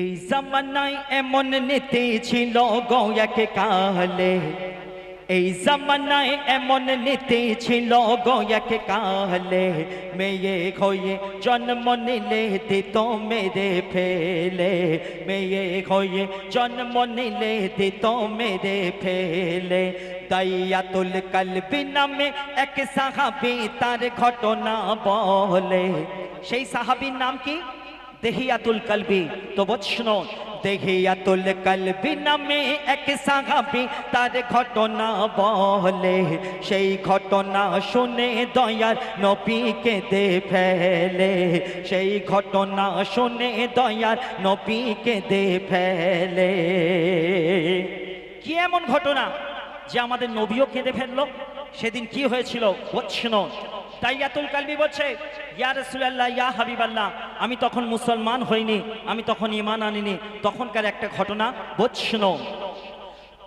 এই জামানায় এমন নীতি ছিল, গয়াকে কালে এই জামানায় এমন নীতি ছিল, গয়াকে কালে মেয়ে হয়ে জন্ম নিলে দিত মেরে ফেলে। মেয়ে হয়ে জন্ম নিলে দিত মেরে ফেলে। দাইয়াতুল কালবি নামে এক সাহাবি তার ঘটনা বলে। সেই সাহাবির নাম কি? দেহিয়াতুল কালবি। তো বৎসন দেহিয়াতুল কালবি নামে এক সাহাবি তার ঘটনা বলে। সেই ঘটনা শুনে দয়ার নবীকে দে ফেলে। সেই ঘটনা শুনে দয়ার নবীকে দে ফেলে। কি এমন ঘটনা যে আমাদের নবীও কেঁদে ফেলল? সেদিন কি হয়েছিল? বৎসন তাইয়াতুল কালবি বলছে, ইয়া রাসূলুল্লাহ, ইয়া হাবিবাল্লাহ, আমি তখন মুসলমান হইনি, আমি তখন ঈমান আনিনি, তখনকার একটা ঘটনা বুঝছ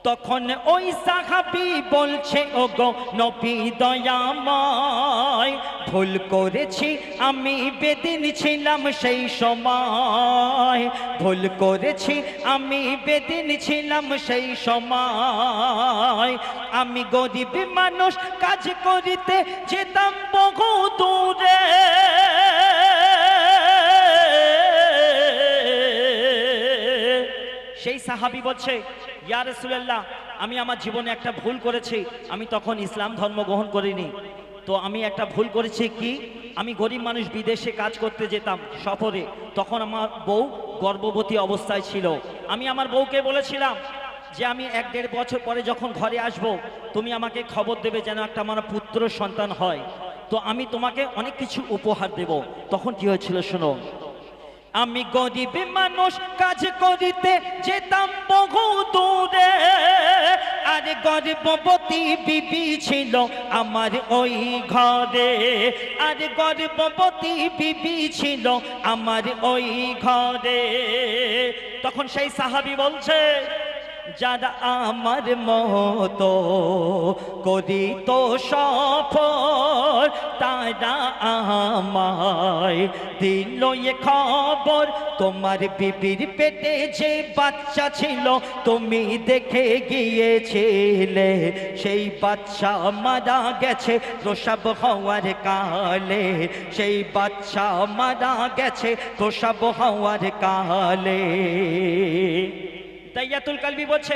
তখন ওই সাহাবি বলছে ও গো নবী দয়াময়, ভুল করেছি, আমি বেদিন ছিলাম সেই সময়। ভুল করেছি, আমি বেদিন ছিলাম সেই সময়। আমি গরিব মানুষ, কাজ করিতে যেতাম বহু দূরে। সেই সাহাবি বলছে ইয়া রাসূলুল্লাহ, আমি আমার জীবনে একটা ভুল করেছি, আমি তখন ইসলাম ধর্ম গ্রহণ করিনি। তো আমি একটা ভুল করেছি কি? আমি গরিব মানুষ, বিদেশে কাজ করতে যেতাম, সফরে। তখন আমার বউ গর্ভবতী অবস্থায় ছিল। আমি আমার বউকে বলেছিলাম যে, আমি এক দেড় বছর পরে যখন ঘরে আসব, তুমি আমাকে খবর দেবে যেন একটা আমার পুত্র সন্তান হয়। তো আমি তোমাকে অনেক কিছু উপহার দেব। তখন কি হয়েছিল শোনো? আমি গরিব মানুষ, কাজ করিতে যেতাম বহু দূরে। আর গর্ভবতী বিবি ছিল আমার ওই ঘরে। আর গর্ভবতী বিবি ছিল আমার ওই ঘরে। তখন সেই সাহাবি বলছে যারা আমার মতো তো সফর, তারা আমায় দিল এ খবর। তোমার বিবির পেটে যে বাচ্চা ছিল, তুমি দেখে গিয়েছিলে, সেই বাচ্চা মারা গেছে প্রসব হওয়ার কালে। সেই বাচ্চা মারা গেছে প্রসব হওয়ার কালে। তাইয়াতুল কালবি বলছে,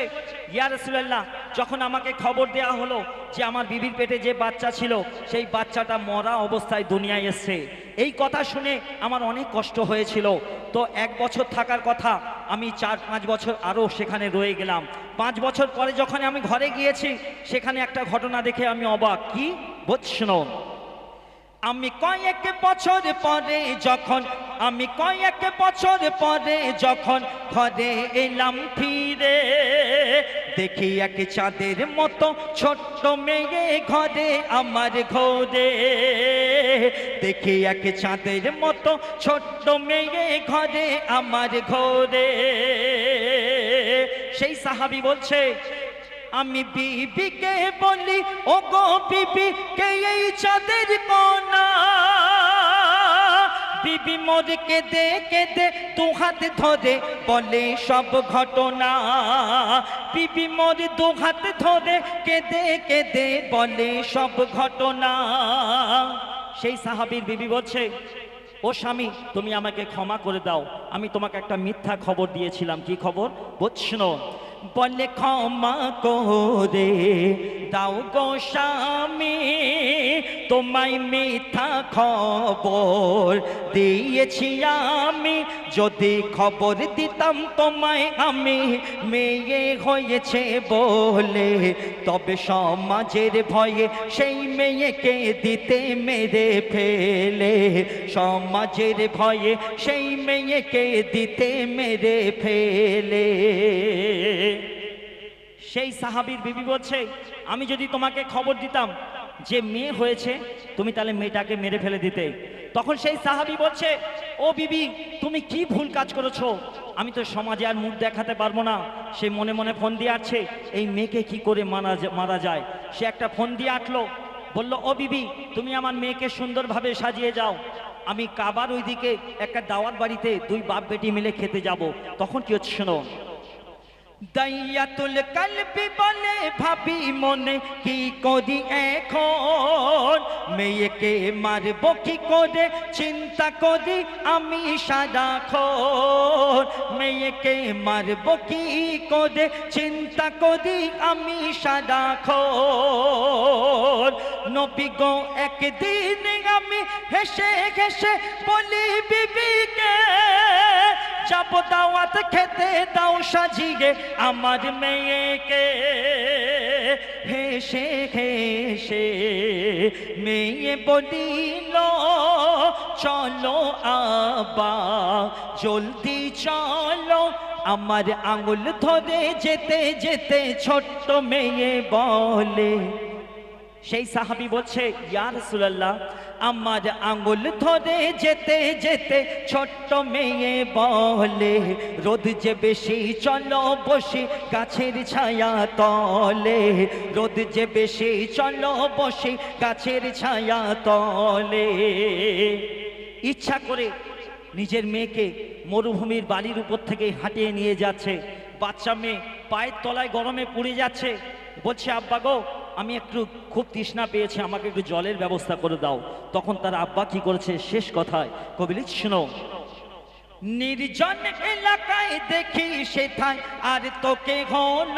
ইয়া রাসূলুল্লাহ, যখন আমাকে খবর দেয়া হলো যে আমার বিবির পেটে যে বাচ্চা ছিল, সেই বাচ্চাটা মরা অবস্থায় দুনিয়ায় এসছে। এই কথা শুনে আমার অনেক কষ্ট হয়েছিল। তো এক বছর থাকার কথা আমি চার, পাঁচ বছর আরও সেখানে রয়ে গেলাম। পাঁচ বছর পরে যখন আমি ঘরে গিয়েছি, সেখানে একটা ঘটনা দেখে আমি অবাক। কি? বুঝছ আমি কয়েক বছর পরে যখন, আমি কয়েক বছর পরে যখন ঘরে এলাম ফিরে, দেখি এক চাঁদের মতো ছোট্ট মেয়ে ঘরে আমার ঘরে। দেখি এক চাঁদের মতো ছোট্ট মেয়ে ঘরে আমার ঘরে। সেই সাহাবি বলছে আমি বিবিকে বলি ও গো বিবি, কে এই চাঁদের কোনা বিবি মোর কেঁদে কেঁদে দু হাত ধরে বলে, সব ঘটনা। বিবি মোর দু হাত ধরে কেঁদে কেঁদে বলে, সব ঘটনা। সেই সাহাবীর বিবি বলছে, ও স্বামী, তুমি আমাকে ক্ষমা করে দাও। আমি তোমাকে একটা মিথ্যা খবর দিয়েছিলাম। কি খবর? বুঝছ বলে ক্ষমা করে দাও গো স্বামী, তোমায় মিথ্যা খবর দিয়েছি আমি। যদি খবর দিতাম তোমায় আমি মেয়ে হয়েছে বলে, তবে সমাজের ভয়ে সেই মেয়েকে দিতে মেরে ফেলে। সমাজের ভয়ে সেই মেয়েকে দিতে মেরে ফেলে। সেই সাহাবীর বিবি বলছে, আমি যদি তোমাকে খবর দিতাম যে মেয়ে হয়েছে, তুমি তাহলে মেয়েটাকে মেরে ফেলে দিতে। তখন সেই সাহাবি বলছে, ও বিবি, তুমি কি ভুল কাজ করেছ? আমি তো সমাজে আর মুখ দেখাতে পারব না। সে মনে মনে ফোন দিয়ে আছে এই মেয়েকে কি করে মারা মারা যায়? সে একটা ফোন দিয়ে আটলো বলল, ও বিবি, তুমি আমার মেয়েকে সুন্দরভাবে সাজিয়ে যাও। আমি কাবার ওইদিকে একটা দাওয়াত বাড়িতে দুই বাপ বেটি মিলে খেতে যাব। তখন কি হচ্ছে শোনো দাইয়াতুল কালবি বলে ভাবি মনে, কি করি এখন? মেয়েকে মারব কি করে? চিন্তা করি আমি সারাক্ষণ। মেয়েকে মারব কি করে? চিন্তা করি আমি সারাক্ষণ। নবী গো, একদিন আমি হেসে হেসে বলি, বিবিকে যাব দাওয়াত খেতে দাও সাজিয়ে আমার মেয়েকে হেসে হেসে মেয়ে বলিল চলো আবা জলদি চলো আমার আঙুল ধরে যেতে যেতে ছোট্ট মেয়ে বলে সেই সাহাবি বলছে, ইয়া রাসূলুল্লাহ আমার আঙ্গুল ধরে যেতে যেতে ছোট্ট মেয়ে বলে, রোদ যে বেশি চলো বসে গাছের ছায়া তলে, রোদ যে বেশি চলো বসে গাছের ছায়া তলে। ইচ্ছা করে নিজের মেয়েকে মরুভূমির বালির উপর থেকে হাঁটিয়ে নিয়ে যাচ্ছে। বাচ্চা মেয়ে পায়ের তলায় গরমে পুড়ে যাচ্ছে। বলছে, আব্বা গো আমি একটু খুব তৃষ্ণা পেয়েছি, আমাকে একটু জলের ব্যবস্থা করে দাও। তখন তার আব্বা কি করেছে? শেষ কথায়, কবিলি, শোনো। নির্জন এলাকায় দেখি সেথায়, আর তোকে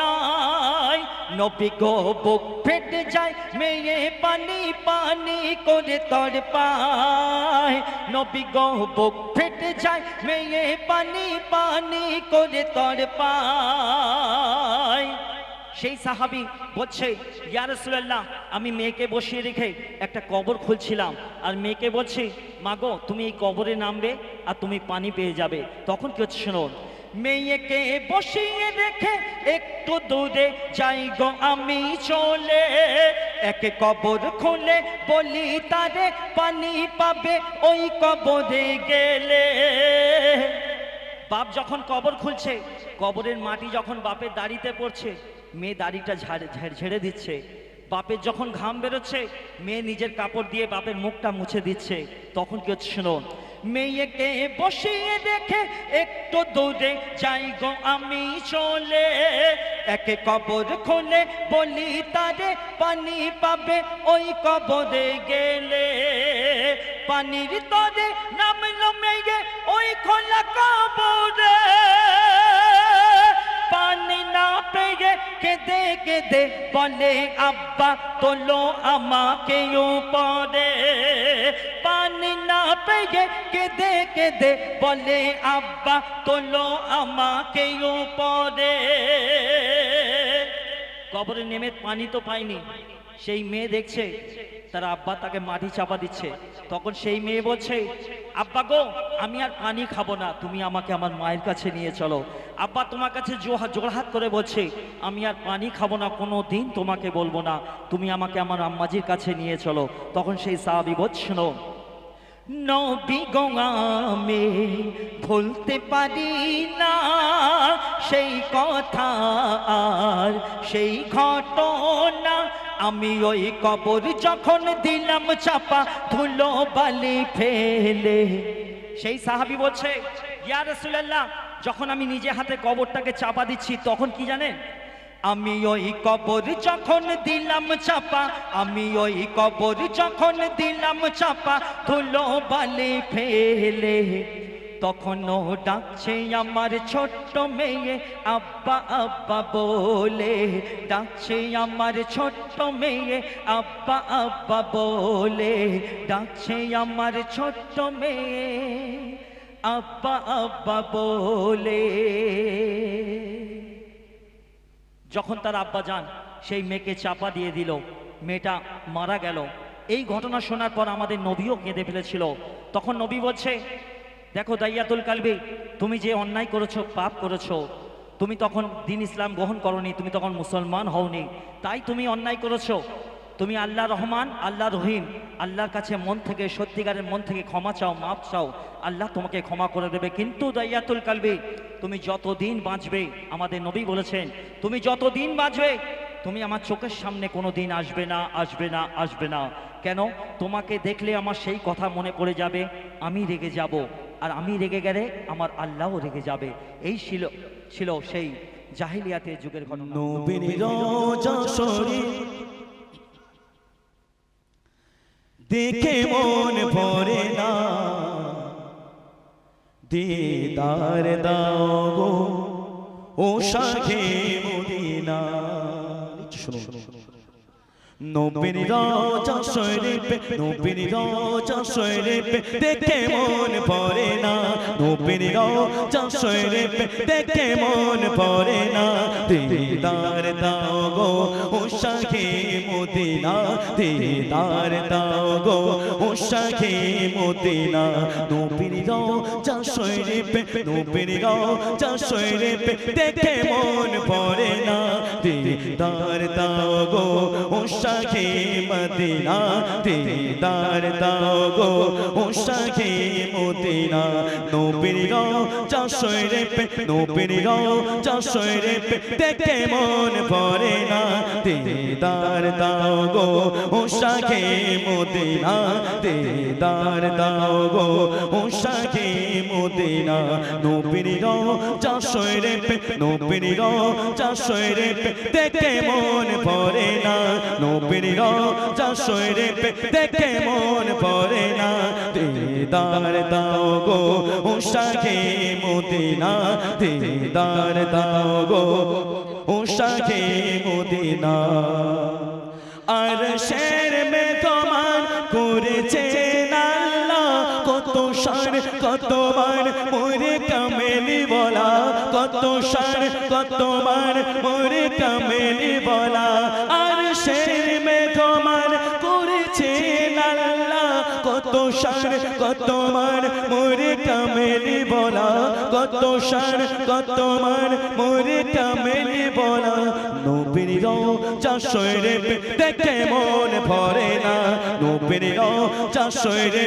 নাই নবী গো, বুক ফেটে যায়, মেয়ে পানি পানি করে তর পায়। নবী গো, বুক ফেটে যায়, মেয়ে পানি পানি করে তর পায়। সেই সাহাবি বলছে, ইয়া রাসূলুল্লাহ, আমি মেয়েকে বসিয়ে রেখে একটা কবর খুলছিলাম। আর মেয়েকে বলছি, মাগো, তুমি এই কবরে নামবে আর তুমি পানি পেয়ে যাবে। তখন কি হচ্ছে শোনো মেয়েকে বসিয়ে রেখে একটু দূরে যাই গো আমি চলে। এক কবর খুলে বলি, তারে পানি পাবে ওই কবরে গেলে। বাপ যখন কবর খুলছে, কবরের মাটি যখন বাপের দাড়িতে পড়ছে মেয়ে দাড়িটা ঝাড়ে দিচ্ছে। বাপের যখন ঘাম বেরোচ্ছে, মেয়ে নিজের কাপড় দিয়ে বাপের মুখটা মুছে দিচ্ছে। তখন কি হচ্ছে শুনুন মেয়েকে বসিয়ে রেখে একটু দূরে যাই গো আমি চলে। একে কবর খুলে বলি, তারে পানি পাবে ওই কবরে গেলে। পানির তরে নামলো মেয়ে ওই খোলা কবরে। কেঁদে কেঁদে বলে, আব্বা, তোলো আমাকে উপরে। পানি না পেয়ে কেঁদে কেঁদে বলে, আব্বা, তোলো আমাকে উপরে। কবরে নেমে পানি তো পায়নি। সেই মেয়ে দেখছে, তার আব্বা তাকে মাটি চাপা দিচ্ছে। তখন সেই মেয়ে বলছে আব্বা গো, আমি আর পানি খাব না। তুমি আমাকে আমার মায়ের কাছে নিয়ে চলো। আব্বা তোমার কাছে জোড়হাত করে বলছে, আমি আর পানি খাব না, কোনো দিন তোমাকে বলব না। তুমি আমাকে আমার আম্মাজির কাছে নিয়ে চলো। তখন সেই সাহাবি বলছিল নবী গোঙামে ভুলতে পারি না। সেই কথা আর সেই ঘটনা আমি ওই কবর যখন দিলাম চাপা, ধুলো বালি ফেলে। সেই সাহাবি বলছে, ইয়া রাসূলুল্লাহ, যখন আমি নিজে হাতে কবরটাকে চাপা দিচ্ছি, তখন কি জানেন? আমি ওই কবর যখন দিলাম চাপা, আমি ওই কবর যখন দিলাম চাপা, ধুলো বালি ফেলে। তখনও ডাকছে আমার ছোট্ট মেয়ে, আব্বা আব্বা বলে। ডাকছে আমার ছোট্ট মেয়ে, আব্বা আব্বা বলে। ডাকছে আমার ছোট্ট মেয়ে, আব্বা আব্বা বলে। যখন তার আব্বা যান, সেই মেয়েকে চাপা দিয়ে দিল। মেয়েটা মারা গেল। এই ঘটনা শোনার পর আমাদের নবীও কেঁদে ফেলেছিল। তখন নবী বলছে দেখো দাইয়াতুল কালবি, তুমি যে অন্যায় করেছ, পাপ করেছ, তুমি তখন দিন ইসলাম গ্রহণ করনি, তুমি তখন মুসলমান হওনি, তাই তুমি অন্যায় করেছ। তুমি আল্লাহ রহমান, আল্লাহ রহিম, আল্লাহর কাছে মন থেকে, সত্যিকারের মন থেকে ক্ষমা চাও মাপ চাও, আল্লাহ তোমাকে ক্ষমা করে দেবে। কিন্তু দাইয়াতুল কালবি, তুমি যতদিন বাঁচবে, আমাদের নবী বলেছেন, তুমি যতদিন বাঁচবে, তুমি আমার চোখের সামনে কোনো দিন আসবে না আসবে না আসবে না। কেন? তোমাকে দেখলে আমার সেই কথা মনে পড়ে যাবে, আমি রেগে যাব। আর আমি রেগে গেলে আমার আল্লাহও রেগে যাবে। এই ছিল ছিল সেই জাহিলিয়াতের যুগের ঘটনা। দেখে মন ভরে না। দিদার দাও গো ও শাখে মদিনা। শুনো নবীর রাজা শরীফে নবীর রাজা শরীফে দেখে মন পড়ে না নবীর রাজা শরীফে দেখে মন পড়ে না দিদার দাও গো ও শাখে মদিনা দিদার দাও গো ও শাখে মদিনা নবীর রাজা শরীফে নবীর রাজা শরীফে দেখে মন পড়ে না দিদার দাও গো ও শাখে মদিনা দিদার দাও গো ও শাখে মদিনা। নবীর রাজা শরীফে, নবীর রাজা শরীফে দেখে মন পড়ে না। দিদার দাও গো ও শাখে মদিনা, দিদার দাও গো ও শাখে মদিনা। নবীর রাজা শরীফে, নবীর রাজা শরীফে দেখে মন পড়ে না। রাজা শরীফে দেখে মন পড়ে না। দিদার দাও গো শাখে মদিনা, দিদার দাও গো শাখে মদিনা। আর শের মে তোমার করেছে কত সার কতবার মোরে কামেলি বলা, কত সার কতবার মোরে কামেলি বলা। কতবার মোরে কামেলি বলা, কত সার কতবার মোরে কামেলি বলা। নবীর চাষরে দেখে মন ভরে না, নবীর চাষরে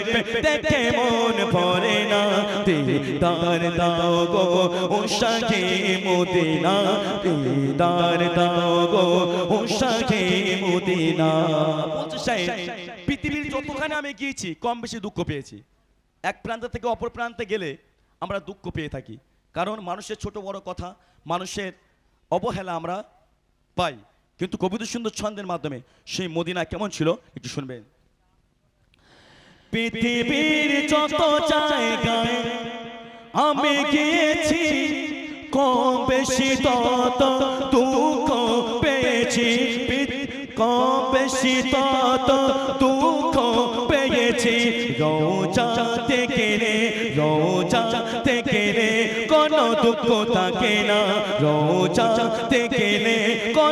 দেখে মন ভরে না। দিদার দাও গো ও শাখে মদিনা, দিদার দাও গো ও শাখে মদিনা পৃথিবীর যতখানে আমি গিয়েছি, কম বেশি দুঃখ পেয়েছি। এক প্রান্ত থেকে অপর প্রান্তে গেলে আমরা দুঃখ পেয়ে থাকি। কারণ মানুষের ছোট বড় কথা, মানুষের অবহেলা আমরা পাই। কিন্তু কবিতা সুন্দর ছন্দের মাধ্যমে সেই মদিনা কেমন ছিল একটু শুনবেন। পৃথিবীর যত জায়গায় আমি গিয়েছি, কম বেশি তত দুঃখ পেয়েছি। কম বেশি তত দুঃখ পেয়েছি রোজা থেকে রে রোজা থেকে রে কোন দুঃখ থাকে না। রোজা থেকে রে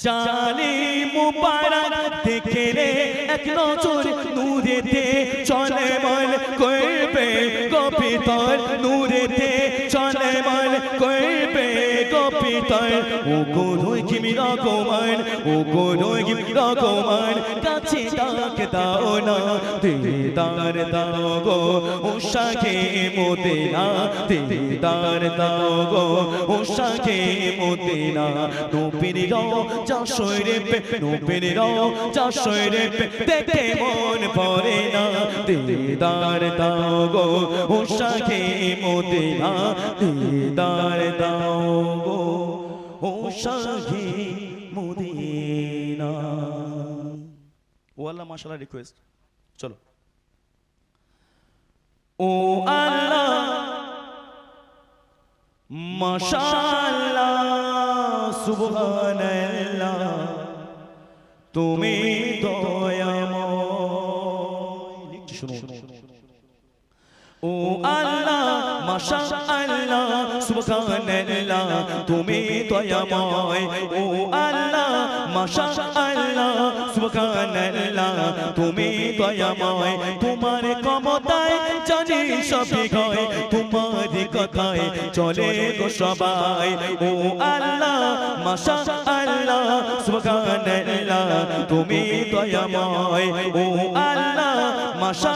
জানি মুবারক দেখে রে এক নজর নূরেতে চলে মন করবে নূরে নূরেতে চলে মন করবে গোপিতর ও গোরোই কিমি রকমান ও গোরোই কিমি রকমান কাছে ডাক দাও না, দিদার দাও গো। ও শাখে মদিনা দাও গো। ও শাখে মদিনা, নবীর যা শরীরে নবীর যা শরীরে দেখে মন পড়ে না, দিদার দাও গো। ও শাখে মদিনা দাও গো ও শাখে মদিনা। ও আল্লাহ মাশাআল্লাহ রিকোয়েস্ট চলো। ও আল্লাহ মাশাআল্লাহ সুবহানাল্লাহ। তুমি দয়াময়। শুনো ও আল্লাহ মাশা আল্লাহ সুবহানাল্লাহ, তুমি দয়াময়, ও আল্লাহ মাশা আল্লাহ সুবহানাল্লাহ, তুমি দয়াময়, তোমার ক্ষমতায় জানি সবই হয় তোমার কথায় চলে গো সবাই, ও আল্লাহ মাশা আল্লাহ সুবহানাল্লাহ, তুমি দয়াময়, ও আল্লাহ মাশা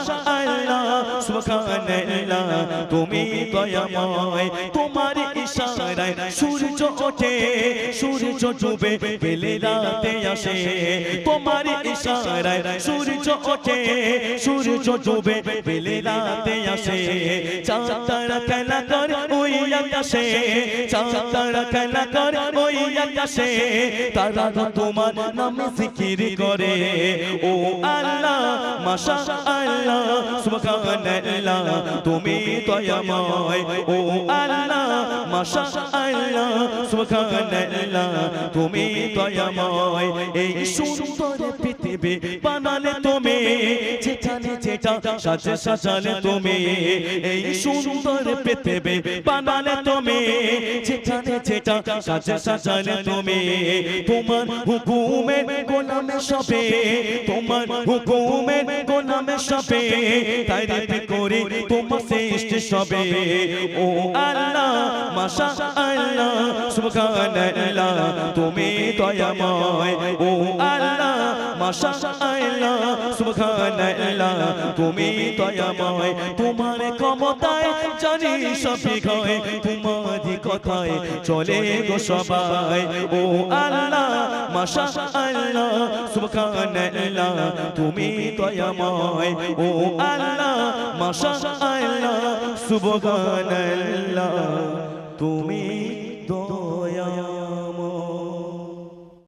সুবহানাল্লাহ তুমি দয়াময়। তোমার ইশারায় সূর্য ওঠে, সূর্য ডুবে বেলে রাতে আসে। তোমার ইশারায় সূর্য ওঠে, সূর্য ডুবে বেলে রাতে আসে। চাঁদ তারা খেলা কর, ওই আকাশে। চাঁদ তারা খেলা কর, ওই আকাশে। তারা তোমার নামে জিকির করে। ও আল্লাহ মাশা আল্লাহ সুবহানাল্লাহ। তুমি দয়াময় ও আল্লাহ মাশা আল্লাহ সুবহানাল্লাহ তুমি দয়াময়। এই সুন্দর পৃথিবী বানালে তুমি যেখানে যেটা সাজে সাজালে তুমি এই সুন্দর পৃথিবী বানালে তুমি যেখানে যেটা সাজে সাজালে তুমি তোমার হুকুমের গোলামে সবে তোমার হুকুমের গোলামে সবে তারিফ করি তোমার শ্রেষ্ঠ সবে। ও আল্লাহ মাশা আল্লাহ সুবহানাল্লাহ তুমি দয়াময়। ও আল্লাহ মাশা আল্লাহ সুবহানাল্লাহ তুমি দয়াময় তোমার ক্ষমতায় জানি সবই হয় তোমার কথায় চলে গো সবাই, ও আল্লাহ মাশা আল্লাহ সুবহানাল্লাহ তুমি দয়াময় ও আল্লাহ মাশা আল্লাহ সুবহানাল্লাহ, তুমি